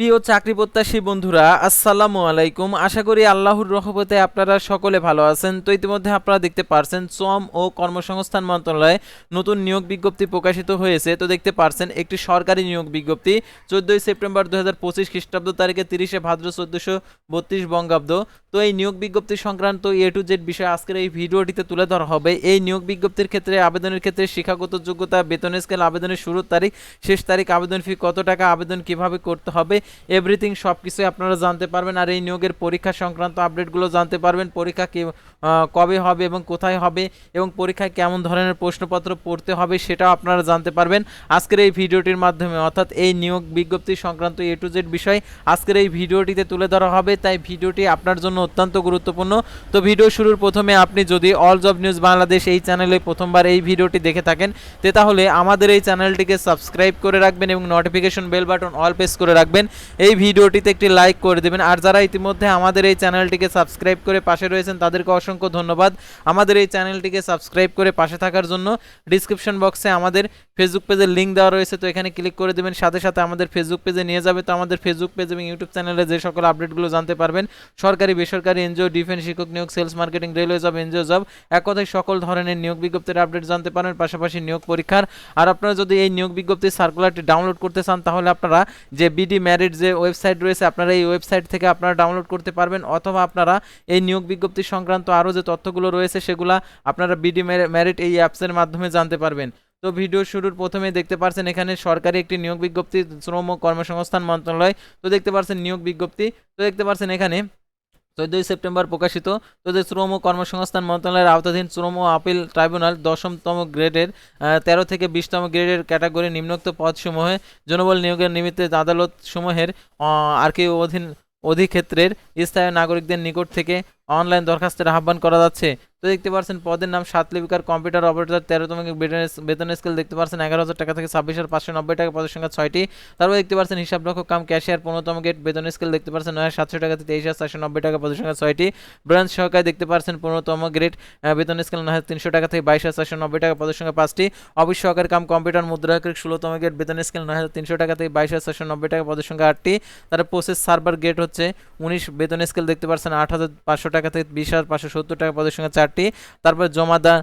প্রিয় চাকরি প্রত্যাশী বন্ধুরা, আসসালামু আলাইকুম। আশা করি আল্লাহর রহমতে আপনারা সকলে ভালো আছেন। তো ইতিমধ্যে আপনারা দেখতে পারছেন, শ্রম ও কর্মসংস্থান মন্ত্রণালয়ে নতুন নিয়োগ বিজ্ঞপ্তি প্রকাশিত হয়েছে। তো দেখতে পারছেন, একটি সরকারি নিয়োগ বিজ্ঞপ্তি, চোদ্দোই সেপ্টেম্বর দু হাজার পঁচিশ খ্রিস্টাব্দ তারিখে তিরিশে ভাদ্র চোদ্দোশো বত্রিশ বঙ্গাব্দ। তো এই নিয়োগ বিজ্ঞপ্তি সংক্রান্ত এ টু জেড বিষয় আজকের এই ভিডিওটিতে তুলে ধরা হবে। এই নিয়োগ বিজ্ঞপ্তির ক্ষেত্রে, আবেদনের ক্ষেত্রে শিক্ষাগত যোগ্যতা, বেতন স্কেল আবেদনের শুরুর তারিখ, শেষ তারিখ, আবেদন ফি কত টাকা, আবেদন কীভাবে করতে হবে এভরিথিং সব কিছুই আপনারা জানতে পারবেন আর এই নিয়োগের পরীক্ষা সংক্রান্ত আপডেটগুলো জানতে পারবেন, পরীক্ষা কি কবে হবে এবং কোথায় হবে এবং পরীক্ষায় কেমন ধরনের প্রশ্নপত্র পড়তে হবে সেটাও আপনারা জানতে পারবেন। আজকের এই ভিডিওটির মাধ্যমে, অর্থাৎ এই নিয়োগ বিজ্ঞপ্তি সংক্রান্ত এ টু জেড বিষয় আজকের এই ভিডিওটিতে তুলে ধরা হবে, তাই ভিডিওটি আপনার জন্য অত্যন্ত গুরুত্বপূর্ণ। তো ভিডিও শুরুর প্রথমে আপনি যদি অল জব নিউজ বাংলাদেশ এই চ্যানেলে প্রথমবার এই ভিডিওটি দেখে থাকেন, তে তাহলে আমাদের এই চ্যানেলটিকে সাবস্ক্রাইব করে রাখবেন এবং notification bell button all press করে রাখবেন। এই ভিডিওটিতে একটি লাইক করে দেবেন। আর যারা ইতিমধ্যে আমাদের এই চ্যানেলটিকে সাবস্ক্রাইব করে পাশে রয়েছেন, তাদেরকে অসংখ্য ধন্যবাদ। আমাদের এই চ্যানেলটিকে সাবস্ক্রাইব করে পাশে থাকার জন্য ডিসক্রিপশন বক্সে আমাদের ফেসবুক পেজের লিঙ্ক দেওয়া রয়েছে, তো এখানে ক্লিক করে দেবেন। সাথে সাথে আমাদের ফেসবুক পেজে নিয়ে যাবে, তো আমাদের ফেসবুক পেজ এবং ইউটিউব চ্যানেলে যে সকল আপডেটগুলো জানতে পারবেন, সরকারি, বেসরকারি এনজিও ডিফেন্স শিক্ষক নিয়োগ sales marketing railway job NGO job এক কথায় সকল ধরনের নিয়োগ বিজ্ঞপ্তির আপডেট জানতে পারেন পাশাপাশি নিয়োগ পরীক্ষার। আর আপনারা যদি এই নিয়োগ বিজ্ঞপ্তির সার্কুলারটি ডাউনলোড করতে চান, তাহলে আপনারা যে বিডি ম্যারিট যে ওয়েবসাইট রয়েছে, আপনারা এই ওয়েবসাইট থেকে আপনারা ডাউনলোড করতে পারবেন, অথবা আপনারা এই নিয়োগ বিজ্ঞপ্তি সংক্রান্ত আরও যে তথ্যগুলো রয়েছে, সেগুলো আপনারা বিডি ম্যারিট এই অ্যাপসের মাধ্যমে জানতে পারবেন। তো ভিডিও শুরুর প্রথমে দেখতে পারছেন, এখানে সরকারি একটি নিয়োগ বিজ্ঞপ্তি শ্রম ও কর্মসংস্থান মন্ত্রণালয়। তো দেখতে পারছেন নিয়োগ বিজ্ঞপ্তি। তো দেখতে পারছেন এখানে চোদ্দোই সেপ্টেম্বর প্রকাশিত তোদের শ্রম ও কর্মসংস্থান মন্ত্রণালয়ের আওতাধীন শ্রম ও আপিল ট্রাইব্যুনাল দশমতম গ্রেডের তেরো থেকে বিশতম গ্রেডের ক্যাটাগরি নিম্নোক্ত পদসমূহে জনবল নিয়োগের নিমিত্তে আদালত সমূহের আর কি অধীন অধিক্ষেত্রের স্থায়ী নাগরিকদের নিকট থেকে অনলাইন দরখাস্তের আহ্বান করা যাচ্ছে। তো দেখতে পাচ্ছেন, পদের নাম সাত লিপিকার কম্পিউটার অপারেটর, তেরোতম বেতন বেতন স্কেল দেখতে পাচ্ছেন, এগারো হাজার টাকা থেকে ছাব্বিশ হাজার পাঁচশো নব্বই টাকা, পদের সংখ্যা ছয়টি। তারপর দেখতে পাচ্ছেন, হিসাব রক্ষক কাম ক্যাশিয়ার, পনেরোতম গেট বেতন স্কেল দেখতে পাচ্ছেন, নয় সাতশো টাকা থেকে তেইশ হাজার চারশো নব্বই টাকা, পদের সংখ্যা ছয়টি। ব্রাঞ্চ সহকারী দেখতে পাচ্ছেন, পনেরোতম গ্রেড বেতন স্কেল নয় হাজার তিনশো টাকা থেকে বাইশ হাজার চারশো নব্বই টাকা, পদের সংখ্যা পাঁচটি। অফিস সহকারী কাম কম্পিউটার মুদ্রাকারিক ষোলোতম গেট বেতন স্কেল নয় হাজার তিনশো টাকা থেকে বাইশ হাজার চারশো নব্বই টাকা, পদের সংখ্যা আটটি। তারপর প্রসেস সার্ভার গেট হচ্ছে, উনিশ বেতন স্কেল দেখতে পাচ্ছেন, আট হাজার পাঁচশো টাকা থেকে বিশ হাজার পাঁচশো সত্তর টাকা পদের সংখ্যা চারটি। তারপর জমাদার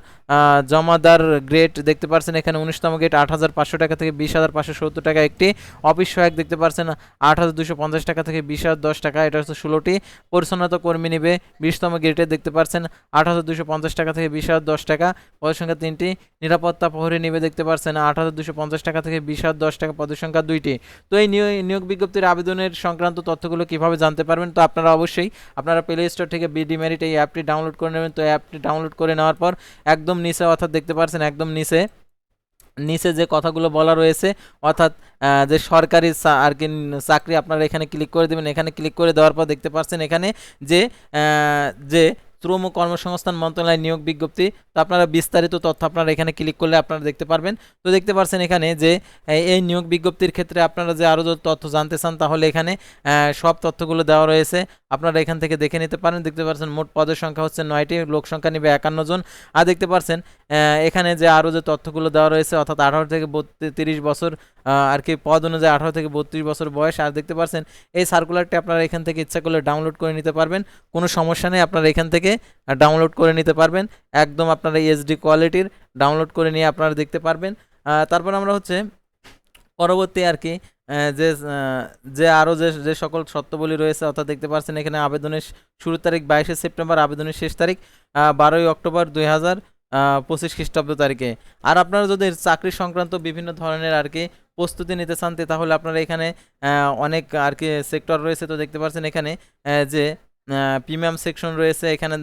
জমাদার গ্রেড দেখতে পাচ্ছেন এখানে উনিশতম গেট আট হাজার পাঁচশো টাকা থেকে বিশ হাজার পাঁচশো সত্তর টাকা একটি। অফিস সহায়ক দেখতে পাচ্ছেন আট হাজার দুশো পঞ্চাশ টাকা থেকে বিশ হাজার দশ টাকা, এটা হচ্ছে ষোলোটি। পরিচ্ছন্নতা কর্মী নিবে বিশতম গেটে দেখতে পাচ্ছেন আট হাজার দুশো পঞ্চাশ টাকা থেকে বিশ হাজার দশ টাকা, পদের সংখ্যা তিনটি। নিরাপত্তা প্রহরী নিবে দেখতে পাচ্ছেন আট হাজার দুশো পঞ্চাশ টাকা থেকে বিশ হাজার দশ টাকা পদের সংখ্যা দুইটি। তো এই নিয়োগ বিজ্ঞপ্তির আবেদনের সংক্রান্ত তথ্যগুলো কীভাবে জানতে পারবেন, তো আপনারা অবশ্যই আপনারা প্লে স্টোর থেকে বিডি মেরিট এই অ্যাপটি ডাউনলোড করে নেবেন। তো অ্যাপটি ডাউনলোড করে নেওয়ার পর একদম নিচে, অর্থাৎ দেখতে পাচ্ছেন একদম নিচে নিচে যে কথাগুলো বলা রয়েছে, অর্থাৎ যে সরকারি আর কি, চাকরি আপনারা এখানে ক্লিক করে দেবেন। এখানে ক্লিক করে দেওয়ার পর দেখতে পাচ্ছেন এখানে যে যে শ্রম ও কর্মসংস্থান মন্ত্রণালয় নিয়োগ বিজ্ঞপ্তি। তো আপনারা বিস্তারিত তথ্য আপনারা এখানে ক্লিক করলে আপনারা দেখতে পারবেন। তো দেখতে পাচ্ছেন এখানে যে এই- নিয়োগ বিজ্ঞপ্তির ক্ষেত্রে আপনারা যে আরও তথ্য জানতে চান, তাহলে এখানে সব তথ্যগুলো দেওয়া রয়েছে। আপনারা এখান থেকে দেখে নিতে পারেন। দেখতে পাচ্ছেন মোট পদের সংখ্যা হচ্ছে নয়টি, লোক সংখ্যা নিবে একান্ন জন। আর দেখতে পাচ্ছেন এখানে যে আরও যে তথ্যগুলো দেওয়া রয়েছে, অর্থাৎ আঠারো থেকে তিরিশ বছর আর কি পদ অনুযায়ী আঠারো থেকে বত্রিশ বছর বয়স। আর দেখতে পাচ্ছেন, এই সার্কুলারটি আপনারা এখান থেকে ইচ্ছা করলে ডাউনলোড করে নিতে পারবেন। কোনো সমস্যা নেই, আপনারা এখান থেকে ডাউনলোড করে নিতে পারবেন। একদম আপনারা এইচডি কোয়ালিটির ডাউনলোড করে নিয়ে আপনারা দেখতে পারবেন। তারপর আমরা হচ্ছে পরবর্তী আর কি যে যে আরও যে যে সকল শর্তাবলী রয়েছে, অর্থাৎ দেখতে পাচ্ছেন এখানে আবেদনের শুরুর তারিখ বাইশে সেপ্টেম্বর, আবেদনের শেষ তারিখ বারোই অক্টোবর দুই হাজার পঁচিশ খ্রিস্টাব্দ তারিখে। আর আপনারা যদি চাকরি সংক্রান্ত বিভিন্ন ধরনের আর কি প্রস্তুতি নিতে চান তে, তাহলে আপনারা এখানে অনেক আর কি সেক্টর রয়েছে তো দেখতে পাচ্ছেন এখানে যে প্রিমিয়াম সেকশন রয়েছে, এখানে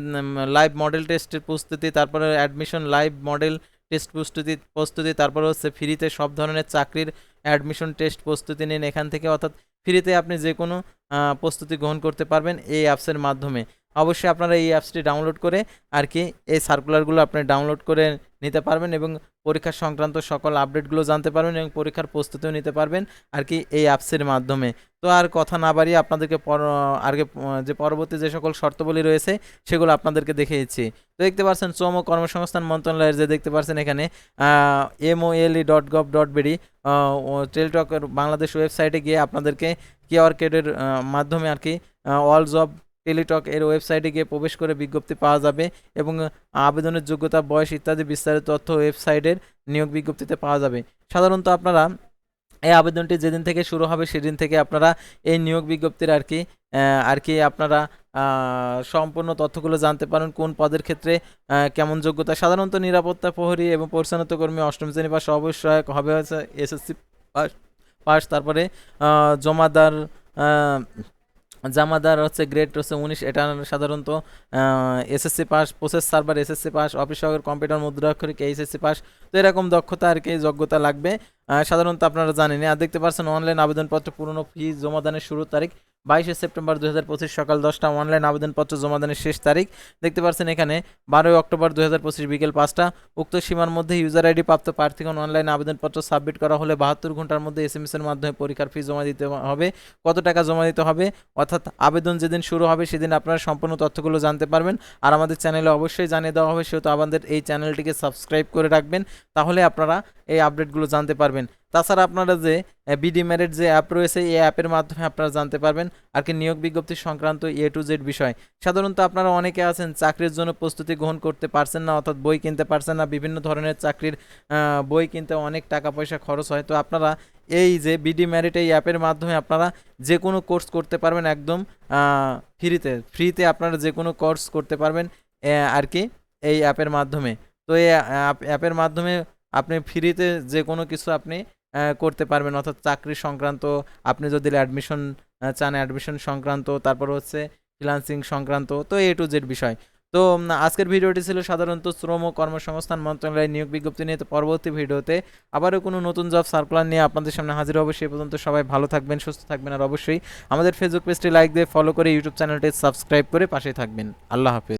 লাইভ মডেল টেস্টের প্রস্তুতি, তারপরে অ্যাডমিশন লাইভ মডেল টেস্ট প্রস্তুতি প্রস্তুতি, তারপরে হচ্ছে ফ্রিতে সব ধরনের চাকরির অ্যাডমিশন টেস্ট প্রস্তুতি নিন এখান থেকে, অর্থাৎ ফ্রিতে আপনি যে কোনো প্রস্তুতি গ্রহণ করতে পারবেন এই অ্যাপসের মাধ্যমে। অবশ্যই আপনারা এই অ্যাপসটি ডাউনলোড করে আর কি এই সার্কুলারগুলো আপনি ডাউনলোড করে নিতে পারবেন এবং পরীক্ষা সংক্রান্ত সকল আপডেটগুলো জানতে পারবেন এবং পরীক্ষার প্রস্তুতিও নিতে পারবেন আর কি এই অ্যাপসের মাধ্যমে। তো আর কথা না বাড়িয়ে আপনাদেরকে আগে যে পরবর্তী যে সকল শর্তাবলী রয়েছে সেগুলো আপনাদেরকে দেখিয়েছি। তো দেখতে পাচ্ছেন শ্রম ও কর্মসংস্থান মন্ত্রণালয়ের যে দেখতে পাচ্ছেন এখানে MOLE dot gov dot BD টেলিটকের Bangladesh ওয়েবসাইটে গিয়ে আপনাদেরকে কিউআর কেডের মাধ্যমে আর কি অল জব টেলিটক এর ওয়েবসাইটে গিয়ে প্রবেশ করে বিজ্ঞপ্তি পাওয়া যাবে এবং আবেদনের যোগ্যতা, বয়স ইত্যাদি বিস্তারিত তথ্য ওয়েবসাইটের নিয়োগ বিজ্ঞপ্তিতে পাওয়া যাবে। সাধারণত আপনারা এই আবেদনটি যেদিন থেকে শুরু হবে সেদিন থেকে আপনারা এই নিয়োগ বিজ্ঞপ্তির আর কি আর কি আপনারা সম্পূর্ণ তথ্যগুলো জানতে পারেন, কোন পদের ক্ষেত্রে কেমন যোগ্যতা। সাধারণত নিরাপত্তা প্রহরী এবং পরিচ্ছন্নতা কর্মী, অষ্টম শ্রেণি পাশ অবশ্যই হবে এসএসসি পাস তারপরে জমাদার জামাদার হচ্ছে গ্রেড হচ্ছে উনিশ, এটা সাধারণত SSC pass process server SSC pass office computer মুদ্রাক্ষরিক HSC pass তো এরকম দক্ষতা আর কি, যোগ্যতা লাগবে। সাধারণত আপনারা জানেন আর দেখতে পাচ্ছেন অনলাইন আবেদনপত্র পুরনো ফি জমাদানের শুরুর তারিখ বাইশে সেপ্টেম্বর দুই হাজার পঁচিশ সকাল দশটা অনলাইন আবেদনপত্র জমা জমাদানের শেষ তারিখ। দেখতে পাচ্ছেন এখানে বারোই অক্টোবর দুই হাজার পঁচিশ বিকেল পাঁচটা। উক্ত সীমার মধ্যে ইউজার আইডি প্রাপ্ত প্রার্থীগণ অনলাইন আবেদনপত্র সাবমিট করা হলে বাহাত্তর ঘণ্টার মধ্যে এস এম এর মাধ্যমে পরীক্ষার ফি জমা দিতে হবে। কত টাকা জমা দিতে হবে? অর্থাৎ আবেদন যেদিন শুরু হবে সেদিন আপনারা সম্পূর্ণ তথ্যগুলো জানতে পারবেন। আর আমাদের চ্যানেলে অবশ্যই জানিয়ে দেওয়া হবে, সেহেতু আমাদের এই চ্যানেলটিকে সাবস্ক্রাইব করে রাখবেন। তাহলে আপনারা এই আপডেটগুলো জানতে পারবেন। তাছাড়া আপনারা যে বিডি ম্যারেট যে অ্যাপ রয়েছে, এই অ্যাপের মাধ্যমে আপনারা জানতে পারবেন আর কি নিয়োগ বিজ্ঞপ্তি সংক্রান্ত এ টু জেড বিষয়। সাধারণত আপনারা অনেকে আছেন, চাকরির জন্য প্রস্তুতি গ্রহণ করতে পারছেন না, অর্থাৎ বই কিনতে পারছেন না, বিভিন্ন ধরনের চাকরির বই কিনতে অনেক টাকা পয়সা খরচ হয়। তো আপনারা এই যে বিডি ম্যারিট এই অ্যাপের মাধ্যমে আপনারা যে কোনো কোর্স করতে পারবেন একদম ফ্রিতে ফ্রিতে আপনারা যে কোনো কোর্স করতে পারবেন আর কি, এই অ্যাপের মাধ্যমে। তো এই অ্যাপের মাধ্যমে আপনি ফ্রিতে যে কোনো কিছু আপনি করতে পারবেন। অর্থাৎ চাকরি সংক্রান্ত, আপনি যদি অ্যাডমিশন চান অ্যাডমিশন সংক্রান্ত, তারপর হচ্ছে ফ্রিলান্সিং সংক্রান্ত, তো এ টু জেড বিষয়। তো আজকের ভিডিওটি ছিল সাধারণত শ্রম ও কর্মসংস্থান মন্ত্রণালয়ের নিয়োগ বিজ্ঞপ্তি নিয়ে। তো পরবর্তী ভিডিওতে আবারও কোনো নতুন জব সার্কুলার নিয়ে আপনাদের সামনে হাজির হবে। সে পর্যন্ত সবাই ভালো থাকবেন, সুস্থ থাকবেন, আর অবশ্যই আমাদের ফেসবুক পেজটি লাইক দিয়ে ফলো করে ইউটিউব চ্যানেলটি সাবস্ক্রাইব করে পাশে থাকবেন। আল্লাহ হাফেজ।